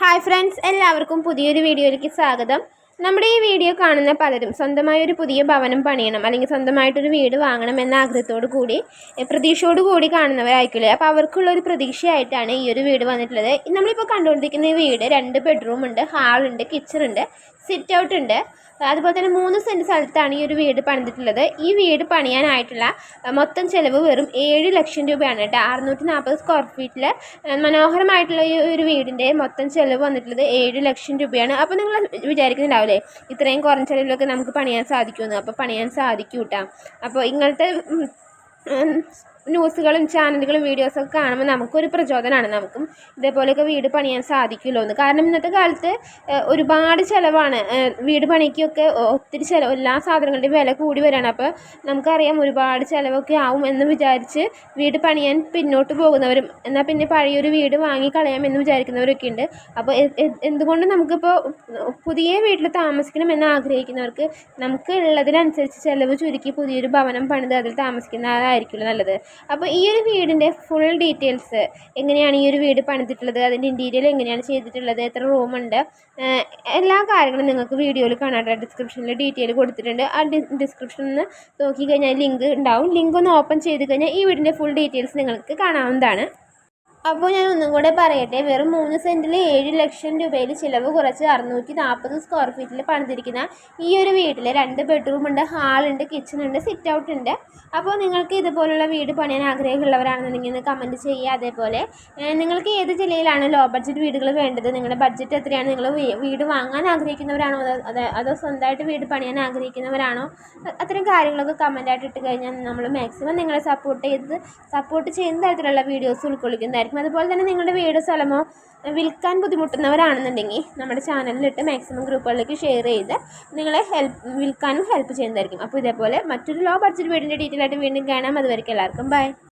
Hi friends എല്ലാവർക്കും പുതിയൊരു വീഡിയോയിലേക്ക് സ്വാഗതം. നമ്മുടെ ഈ വീഡിയോ കാണുന്ന പലരും സ്വന്തമായി ഒരു പുതിയ ഭവനം പണിയണം അല്ലെങ്കിൽ സ്വന്തമായിട്ടൊരു വീട് വാങ്ങണം എന്ന ആഗ്രഹത്തോടു കൂടി പ്രതീക്ഷയോടു കൂടി കാണുന്നവരായിരിക്കില്ലേ? അപ്പോൾ അവർക്കുള്ള ഒരു പ്രതീക്ഷയായിട്ടാണ് ഈ ഒരു വീട് വന്നിട്ടുള്ളത്. നമ്മളിപ്പോൾ കണ്ടുകൊണ്ടിരിക്കുന്ന ഈ വീട് രണ്ട് ബെഡ്റൂം ഉണ്ട് ഹാളുണ്ട് കിച്ചൺ ഉണ്ട്. സിറ്റ് ഔട്ട് ഉണ്ട്. അതുപോലെ തന്നെ മൂന്ന് സെന്റ് സ്ഥലത്താണ് ഈ ഒരു വീട് പണിതിട്ടുള്ളത്. ഈ വീട് പണിയാനായിട്ടുള്ള മൊത്തം ചിലവ് വെറും ഏഴ് ലക്ഷം രൂപയാണ് കേട്ടോ. അറുന്നൂറ്റി നാൽപ്പത് സ്ക്വയർ ഫീറ്റിൽ മനോഹരമായിട്ടുള്ള ഈ ഒരു വീടിന്റെ മൊത്തം ചിലവ് വന്നിട്ടുള്ളത് ഏഴ് ലക്ഷം രൂപയാണ്. അപ്പോൾ നിങ്ങൾ വിചാരിക്കുന്നുണ്ടാവില്ലേ ഇത്രയും കുറഞ്ഞ ചിലവിലൊക്കെ നമുക്ക് പണിയാൻ സാധിക്കുമെന്ന്. അപ്പോൾ പണിയാൻ സാധിക്കും കേട്ടോ. അപ്പോൾ ഇങ്ങനത്തെ ന്യൂസുകളും ചാനലുകളും വീഡിയോസൊക്കെ കാണുമ്പോൾ നമുക്കൊരു പ്രചോദനമാണ്. നമുക്കും ഇതേപോലെയൊക്കെ വീട് പണിയാൻ സാധിക്കുമല്ലോ എന്ന്. കാരണം ഇന്നത്തെ കാലത്ത് ഒരുപാട് ചിലവാണ്. വീട് പണിക്കൊക്കെ ഒത്തിരി ചിലവ് എല്ലാ സാധനങ്ങളുടെയും വില കൂടി വരികയാണ് അപ്പോൾ നമുക്കറിയാം ഒരുപാട് ചിലവൊക്കെ ആവും എന്ന് വിചാരിച്ച് വീട് പണിയാൻ പിന്നോട്ട് പോകുന്നവരും എന്നാൽ പിന്നെ പഴയൊരു വീട് വാങ്ങിക്കളയാം എന്ന് വിചാരിക്കുന്നവരൊക്കെ ഉണ്ട്. അപ്പോൾ എന്തുകൊണ്ട് നമുക്കിപ്പോൾ പുതിയ വീട്ടിൽ താമസിക്കണം എന്ന് ആഗ്രഹിക്കുന്നവർക്ക് നമുക്ക് ഉള്ളതിനനുസരിച്ച് ചിലവ് ചുരുക്കി പുതിയൊരു ഭവനം പണിത് അതിൽ താമസിക്കുന്നതായിരിക്കുമല്ലോ നല്ലത്. അപ്പോൾ ഈ ഒരു വീടിന്റെ ഫുൾ ഡീറ്റെയിൽസ് എങ്ങനെയാണ് ഈ ഒരു വീട് പണിതിട്ടുള്ളത്? അതിന്റെ ഇന്റീരിയൽ എങ്ങനെയാണ് ചെയ്തിട്ടുള്ളത്? എത്ര റൂമുണ്ട് എല്ലാ കാര്യങ്ങളും നിങ്ങൾക്ക് വീഡിയോയിൽ കാണാൻ ഡിസ്ക്രിപ്ഷനിൽ ഡീറ്റെയിൽ കൊടുത്തിട്ടുണ്ട്. ആ ഡിസ്ക്രിപ്ഷനിൽ നിന്ന് നോക്കിക്കഴിഞ്ഞാൽ ലിങ്ക് ഉണ്ടാവും. ലിങ്ക് ഒന്ന് ഓപ്പൺ ചെയ്ത് കഴിഞ്ഞാൽ ഈ വീടിന്റെ ഫുൾ ഡീറ്റെയിൽസ് നിങ്ങൾക്ക് കാണാവുന്നതാണ്. അപ്പോൾ ഞാൻ ഒന്നും കൂടെ പറയട്ടെ വെറും മൂന്ന് സെന്റിൽ ഏഴ് ലക്ഷം രൂപയിൽ ചിലവ് കുറച്ച് അറുന്നൂറ്റി നാൽപ്പത് സ്ക്വയർ ഫീറ്റിൽ പണിതിരിക്കുന്ന ഈ ഒരു വീട്ടിൽ രണ്ട് ബെഡ്റൂം ഉണ്ട് ഹാളുണ്ട് കിച്ചൺ ഉണ്ട് സിറ്റ് ഔട്ട് ഉണ്ട്. അപ്പോൾ നിങ്ങൾക്ക് ഇതുപോലുള്ള വീട് പണിയാൻ ആഗ്രഹമുള്ളവരാണെന്നുണ്ടെങ്കിൽ ഒന്ന് കമന്റ് ചെയ്യുക. അതേപോലെ നിങ്ങൾക്ക് ഏത് ജില്ലയിലാണ് ലോ ബഡ്ജറ്റ് വീടുകൾ വേണ്ടത്? നിങ്ങളുടെ ബഡ്ജറ്റ് എത്രയാണ്? നിങ്ങൾ വീട് വാങ്ങാൻ ആഗ്രഹിക്കുന്നവരാണോ? അതോ അതോ സ്വന്തമായിട്ട് വീട് പണിയാൻ ആഗ്രഹിക്കുന്നവരാണോ? അത്തരം കാര്യങ്ങളൊക്കെ കമന്റായിട്ട് ഇട്ട് കഴിഞ്ഞാൽ നമ്മൾ മാക്സിമം നിങ്ങളെ സപ്പോർട്ട് ചെയ്ത് സപ്പോർട്ട് ചെയ്യുന്ന തരത്തിലുള്ള വീഡിയോസ് ഉൾക്കൊള്ളിക്കുന്നതായിരിക്കും. അതുപോലെ തന്നെ നിങ്ങളുടെ വീട് സ്ഥലമോ വിൽക്കാൻ ബുദ്ധിമുട്ടുന്നവരാണെന്നുണ്ടെങ്കിൽ നമ്മുടെ ചാനലിലിട്ട് മാക്സിമം ഗ്രൂപ്പുകളിലേക്ക് ഷെയർ ചെയ്ത് നിങ്ങളെ ഹെൽപ്പ് വിൽക്കാനും ഹെൽപ്പ് ചെയ്യുന്നതായിരിക്കും. അപ്പോൾ ഇതേപോലെ മറ്റൊരു ലോ ബഡ്ജറ്റ് വീടിന്റെ ഡീറ്റെയിൽ ആയിട്ട് വീണ്ടും കാണാം. അതുവരെയ്ക്കും എല്ലാവർക്കും ബൈ